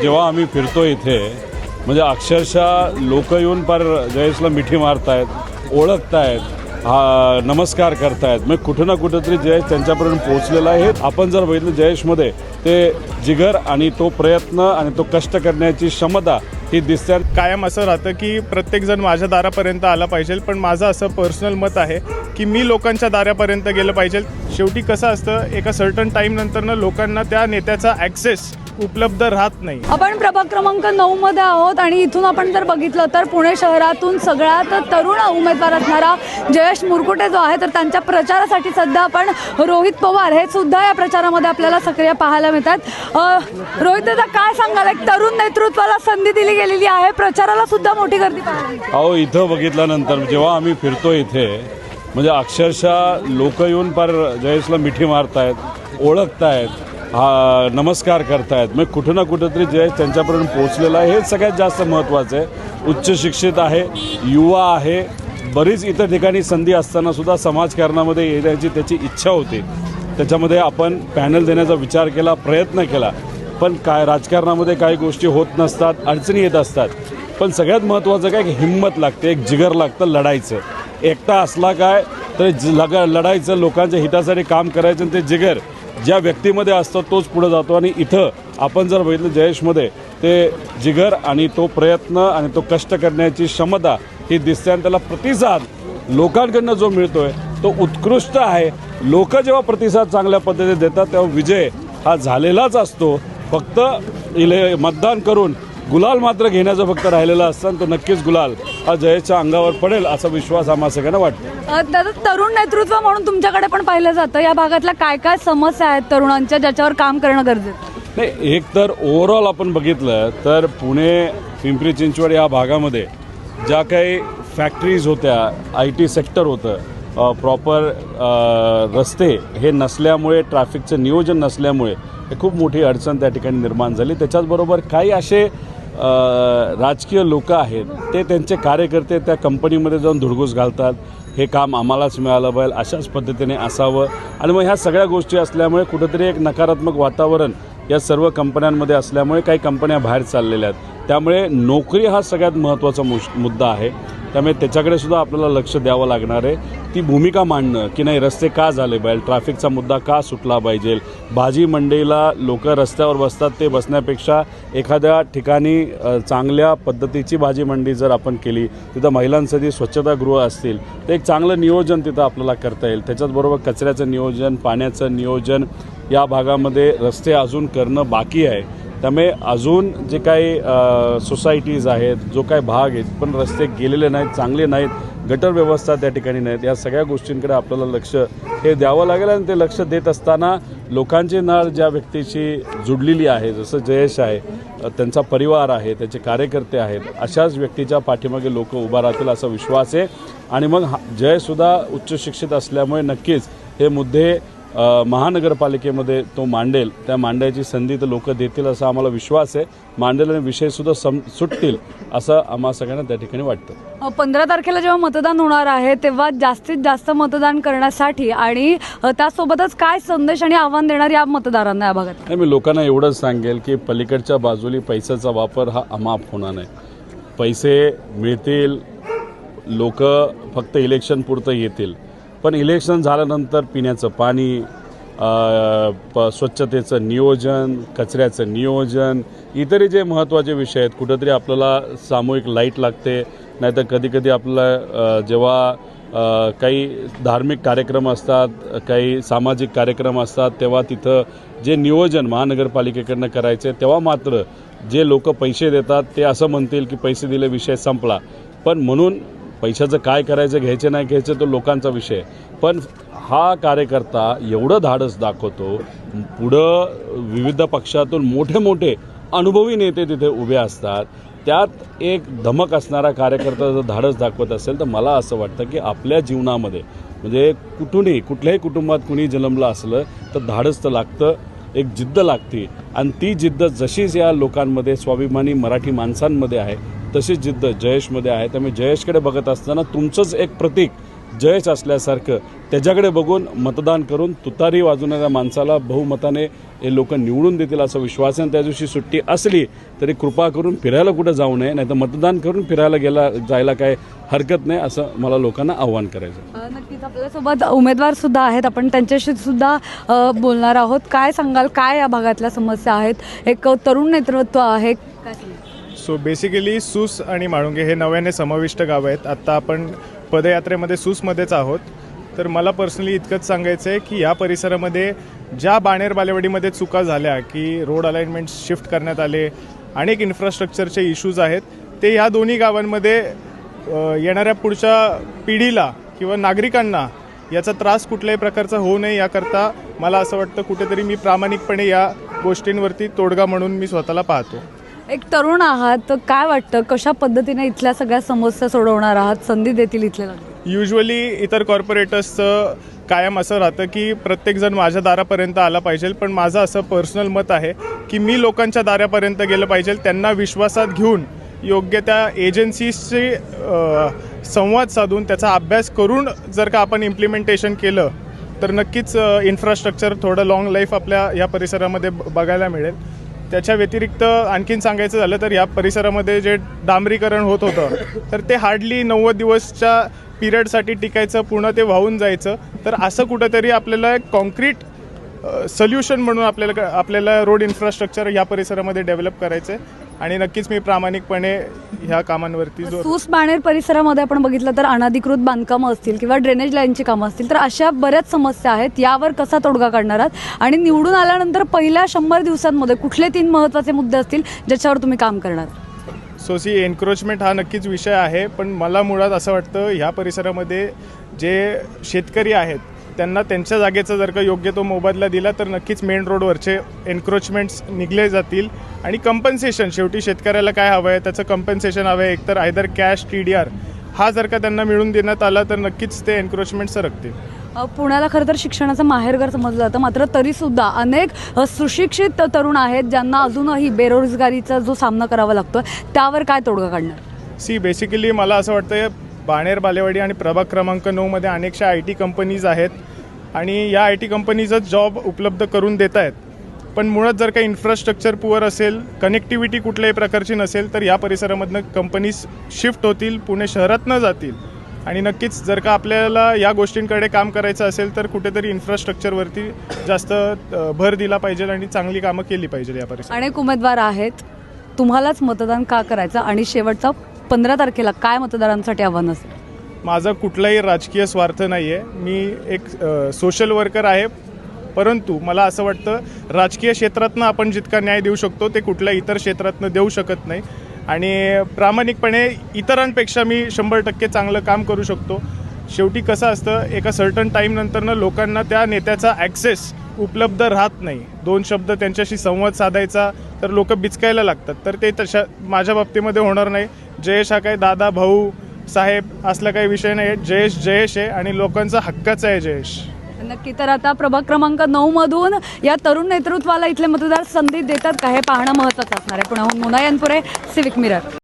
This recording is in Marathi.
जेव्हा आम्ही फिरतो इथे म्हणजे अक्षरशः लोक येऊन पार जयेशला मिठी मारतायत ओळखतायत हा नमस्कार करतायत. मग कुठं ना कुठंतरी जयेश त्यांच्यापर्यंत पोहोचलेला आहे. आपण जर बघितलं जयेशमध्ये ते जिगर आणि तो प्रयत्न आणि तो कष्ट करण्याची क्षमता ही दिसते. कायम असं राहतं की प्रत्येकजण माझ्या दारापर्यंत आला पाहिजे पण माझं असं पर्सनल मत आहे की मी लोकांच्या दारापर्यंत गेलं पाहिजे. शेवटी कसं असतं एका सर्टन टाईम नंतरनं लोकांना त्या नेत्याचा ॲक्सेस उपलब्ध राहत नाही. आपण प्रभाग क्रमांक नऊ मध्ये आहोत आणि इथून आपण जर बघितलं तर पुणे शहरातून सगळ्यात तरुण उमेदवार असणारा जयेश मुरकुटे जो आहे तर त्यांच्या प्रचारासाठी सध्या आपण रोहित पवार हे सुद्धा या प्रचारामध्ये आपल्याला सक्रिय पाहायला मिळतात. रोहित दादा काय सांगाल? एक तरुण नेतृत्वाला संधी दिली गेलेली आहे. प्रचाराला सुद्धा मोठी गर्दी पाहायला मिळते. अहो इथं बघितल्यानंतर जेव्हा आम्ही फिरतो इथे म्हणजे अक्षरशः लोक येऊन पार जयेशला मिठी मारतायत ओळखतायत. हा नमस्कार करतायत. मग कुठं ना कुठंतरी जे त्यांच्यापर्यंत पोहोचलेलं आहे. हे सगळ्यात जास्त महत्त्वाचं आहे. उच्च शिक्षित आहे युवा आहे बरीच इतर ठिकाणी संधी असताना सुद्धा समाजकारणामध्ये येण्याची त्याची इच्छा होती. त्याच्यामध्ये आपण पॅनल देण्याचा विचार केला प्रयत्न केला. पण काय राजकारणामध्ये काही गोष्टी होत नसतात अडचणी येत असतात. पण सगळ्यात महत्त्वाचं काय की हिंमत लागते एक जिगर लागतं लढायचं एकटा असला काय तर लग लढायचं लोकांच्या हितासाठी काम करायचं आणि ते जिगर. ज्या व्यक्तीमध्ये असतं तोच पुढे जातो. आणि इथं आपण जर बघितलं जयेशमध्ये ते जिगर आणि तो प्रयत्न आणि तो कष्ट करण्याची क्षमता ही दिसते आणि त्याला प्रतिसाद लोकांकडनं जो मिळतोय तो उत्कृष्ट आहे. लोक जेव्हा प्रतिसाद चांगल्या पद्धतीने देतात तेव्हा विजय हा झालेलाच असतो. फक्त इले मतदान करून गुलाल मात्र घेण्याचं फक्त राहिलेलं असतं आणि तो नक्कीच गुलाल हा जयेशच्या अंगावर पडेल असा विश्वास आम्हा सगळ्यांना वाटतो. दादा तरुण नेतृत्व म्हणून तुमच्याकडे पण पाहिलं जातं. या भागातल्या काय काय समस्या आहेत तरुणांच्या ज्याच्यावर काम करणं गरजेचं? नाही एक तर ओव्हरऑल आपण बघितलं तर पुणे पिंपरी चिंचवड या भागामध्ये ज्या काही फॅक्टरीज होत्या आय टी सेक्टर होतं प्रॉपर रस्ते हे नसल्यामुळे ट्रॅफिकचं नियोजन नसल्यामुळे हे खूप मोठी अडचण त्या ठिकाणी निर्माण झाली. त्याच्याचबरोबर काही असे राजकीय लोक आहेत ते त्यांचे कार्यकर्ते त्या कंपनीमध्ये जाऊन धुडगूस घालतात. हे काम आम्हालाच मिळालं पाहिजे अशाच पद्धतीने असावं. आणि मग ह्या सगळ्या गोष्टी असल्यामुळे कुठंतरी एक नकारात्मक वातावरण या सर्व कंपन्यांमध्ये असल्यामुळे काही कंपन्या बाहेर चाललेल्या आहेत. त्यामुळे नोकरी हा सगळ्यात महत्त्वाचा मुश मुद्दा आहे. त्यामुळे त्याच्याकडे सुद्धा आपल्याला लक्ष द्यावं लागणार आहे. ती भूमिका मांडणं की नाही रस्ते का झाले पाहिजे ट्रॅफिकचा मुद्दा का सुटला पाहिजे? भाजी मंडईला लोक रस्त्यावर बसतात ते बसण्यापेक्षा एखाद्या ठिकाणी चांगल्या पद्धतीची भाजी मंडी जर आपण केली तिथं महिलांसाठी स्वच्छतागृह असतील तर एक चांगलं नियोजन तिथं आपल्याला करता येईल. त्याच्याचबरोबर कचऱ्याचं नियोजन पाण्याचं नियोजन या भागामध्ये रस्ते अजून करणं बाकी आहे. त्यामुळे अजून जे काही सोसायटीज आहेत जो काही भाग आहेत पण रस्ते गेलेले नाहीत चांगले नाहीत गटर व्यवस्था त्या ठिकाणी नाहीत या सगळ्या गोष्टींकडे आपल्याला लक्ष हे द्यावं लागेल आणि ते लक्ष देत असताना लोकांची नाळ ज्या व्यक्तीशी जुडलेली आहे जसं जयेश आहे त्यांचा परिवार आहे त्याचे कार्यकर्ते आहेत अशाच व्यक्तीच्या पाठीमागे लोक उभा राहतील असा विश्वास आहे. आणि मग हा- जयसुद्धा उच्च शिक्षित असल्यामुळे नक्कीच हे मुद्दे महानगरपालिकेमध्ये तो मांडेल. त्या मांडायची संधी तर लोक देतील असा आम्हाला विश्वास आहे. मांडेल आणि विषयसुद्धा सम सुटतील असं आम्हा सगळ्यांना त्या ठिकाणी वाटतं. पंधरा तारखेला जेव्हा मतदान होणार आहे तेव्हा जास्तीत जास्त मतदान करण्यासाठी आणि त्यासोबतच काय संदेश आणि आव्हान देणार या मतदारांना या भागात? नाही मी लोकांना एवढंच सांगेल की पलीकडच्या बाजूली पैशाचा वापर हा अमाप होणार नाही. पैसे मिळतील लोक फक्त इलेक्शन पुरतं येतील. पण इलेक्शन झाल्यानंतर पिण्याचं पाणी प स्वच्छतेचं नियोजन कचऱ्याचं नियोजन इतरही जे महत्त्वाचे विषय आहेत कुठंतरी आपल्याला सामूहिक लाइट लागते नाहीतर कधीकधी आपल्याला जेव्हा काही धार्मिक कार्यक्रम असतात काही सामाजिक कार्यक्रम असतात तेव्हा तिथं जे नियोजन महानगरपालिकेकडनं करायचे तेव्हा मात्र जे लोक पैसे देतात ते असं म्हणतील की पैसे दिले विषय संपला. पण म्हणून पैशाचं काय करायचं घ्यायचं नाही घ्यायचं तो लोकांचा विषय पण हा कार्यकर्ता एवढं धाडस दाखवतो पुढं विविध पक्षातून मोठे मोठे अनुभवी नेते तिथे उभे असतात. त्यात एक धमक असणारा कार्यकर्ता जर धाडस दाखवत असेल तर मला असं वाटतं की आपल्या जीवनामध्ये म्हणजे कुठूनही कुठल्याही कुटुंबात कुणी जन्मलं असलं तर धाडस तर लागतं एक जिद्द लागते. आणि ती जिद्द जशीच या लोकांमध्ये स्वाभिमानी मराठी माणसांमध्ये आहे तशीच जिद्द जयेशमध्ये आहे. त्यामुळे जयेशकडे बघत असताना तुमचंच एक प्रतीक जयेश असल्यासारखं त्याच्याकडे बघून मतदान करून तुतारी वाजवणाऱ्या माणसाला बहुमताने हे लोक निवडून देतील असा विश्वास आहे. त्या दिवशी सुट्टी असली तरी कृपा करून फिरायला कुठं जाऊ नये नाही तर मतदान करून फिरायला गेला जायला काय हरकत नाही असं मला लोकांना आव्हान करायचं नक्कीच आपल्यासोबत उमेदवार सुद्धा आहेत. आपण त्यांच्याशी सुद्धा बोलणार आहोत. काय सांगाल? काय या भागातल्या समस्या आहेत? एक तरुण नेतृत्व आहे. काय सो बेसिकली सूस आणि माळुंगे हे नव्याने समाविष्ट गावं आहेत. आत्ता आपण पदयात्रेमध्ये सूसमध्येच आहोत. तर मला पर्सनली इतकंच सांगायचं आहे की या परिसरामध्ये ज्या बाणेर बालेवाडीमध्ये चुका झाल्या की रोड अलाइनमेंट शिफ्ट करण्यात आले अनेक इन्फ्रास्ट्रक्चरचे इश्यूज आहेत ते ह्या दोन्ही गावांमध्ये येणाऱ्या पुढच्या पिढीला किंवा नागरिकांना याचा त्रास कुठल्याही प्रकारचा होऊ नये याकरता मला असं वाटतं कुठेतरी मी प्रामाणिकपणे या गोष्टींवरती तोडगा म्हणून मी स्वतःला पाहतो. एक तरुण आहात तर काय वाटतं? कशा पद्धतीने इथल्या सगळ्या समस्या सोडवणार आहात? संधी देतील इथल्या युजली इतर कॉर्पोरेटर्सचं कायम असं राहतं की प्रत्येकजण माझ्या दारापर्यंत आला पाहिजे पण माझं असं पर्सनल मत आहे की मी लोकांच्या दारापर्यंत गेलं पाहिजे त्यांना विश्वासात घेऊन योग्य त्या एजन्सीशी संवाद साधून त्याचा अभ्यास करून जर का आपण इम्प्लिमेंटेशन केलं तर नक्कीच इन्फ्रास्ट्रक्चर थोडं लॉंग लाईफ आपल्या या परिसरामध्ये ब- बघायला मिळेल. त्याच्या व्यतिरिक्त आणखीन सांगायचं झालं तर या परिसरामध्ये जे डांबरीकरण होत होतं तर ते हार्डली नव्वद दिवसच्या पिरियडसाठी टिकायचं पूर्ण ते वाहून जायचं. तर असं कुठंतरी आपल्याला एक कॉन्क्रीट सोल्युशन म्हणून आपल्याला आपल्याला रोड इन्फ्रास्ट्रक्चर या परिसरामध्ये डेव्हलप करायचं आहे आणि नक्कीच मी प्रामाणिकपणे ह्या कामांवरती जोर सूस बाणेर परिसरामध्ये आपण बघितलं तर अनधिकृत बांधकामं असतील किंवा ड्रेनेज लाईनची कामं असतील तर अशा बऱ्याच समस्या आहेत. यावर कसा तोडगा काढणार आहात? आणि निवडून आल्यानंतर पहिल्या शंभर दिवसांमध्ये कुठले तीन महत्त्वाचे मुद्दे असतील ज्याच्यावर तुम्ही काम करणार? सो सी एन्क्रोचमेंट हा नक्कीच विषय आहे पण मला मुळात असं वाटतं ह्या परिसरामध्ये जे शेतकरी आहेत त्यांना त्यांच्या जागेचा जर का योग्य तो मोबदला दिला तर नक्कीच मेन रोडवरचे एन्क्रोचमेंट्स निघले जातील. आणि कंपन्सेशन शेवटी शेतकऱ्याला काय हवं आहे त्याचं कंपन्सेशन हवं आहे. एकतर either cash T D R हा जर का त्यांना मिळून देण्यात आला तर नक्कीच ते एन्क्रोचमेंट सरकतील. अ, पुण्याला खरं तर शिक्षणाचं माहेरघर समजलं जातं. मात्र तरीसुद्धा अनेक सुशिक्षित तरुण आहेत ज्यांना अजूनही बेरोजगारीचा जो सामना करावा लागतो त्यावर काय तोडगा काढणार? सी बेसिकली मला असं वाटतं बाणेर बालेवाडी आणि प्रभाग क्रमांक नऊमध्ये अनेकशा आय टी कंपनीज आहेत. आणि या आय टी कंपनीजच जॉब उपलब्ध करून देत आहेत पण मुळात जर काही इन्फ्रास्ट्रक्चर पुअर असेल कनेक्टिव्हिटी कुठल्याही प्रकारची नसेल तर या परिसरामधनं कंपनीज शिफ्ट होतील पुणे शहरात न जातील. आणि नक्कीच जर का आपल्याला या गोष्टींकडे काम करायचं असेल तर कुठेतरी इन्फ्रास्ट्रक्चरवरती जास्त भर दिला पाहिजे आणि चांगली कामं केली पाहिजे या परिसरात. अनेक उमेदवार आहेत. तुम्हालाच मतदान का करायचं? आणि शेवटचा पंधरा तारखेला काय मतदारांसाठी आव्हान असेल? माझा कुठलाही राजकीय स्वार्थ नाही आहे मी एक सोशल वर्कर आहे. परंतु मला असं वाटतं राजकीय क्षेत्रातनं आपण जितका न्याय देऊ शकतो ते कुठल्या इतर क्षेत्रातनं देऊ शकत नाही. आणि प्रामाणिकपणे इतरांपेक्षा मी शंभर टक्के चांगलं काम करू शकतो. शेवटी कसं असतं एका सर्टन टाईमनंतरनं लोकांना त्या नेत्याचा ॲक्सेस उपलब्ध राहत नाही. दोन शब्द त्यांच्याशी संवाद साधायचा तर लोक बिचकायला लागतात. तर ते तशा माझ्या बाबतीमध्ये होणार नाही. जयेश हा काही दादा भाऊ साहेब असला काही विषय नाही आहे जयेश जयेश आहे आणि लोकांचा हक्काचा आहे जयेश. नक्की तर आता प्रभाग क्रमांक नऊ मधून या तरुण नेतृत्वाला इथले मतदार संधी देतात का हे पाहणं महत्त्वाचं असणार आहे. पुण्याहून मुना यांपुरे सिविक मिरर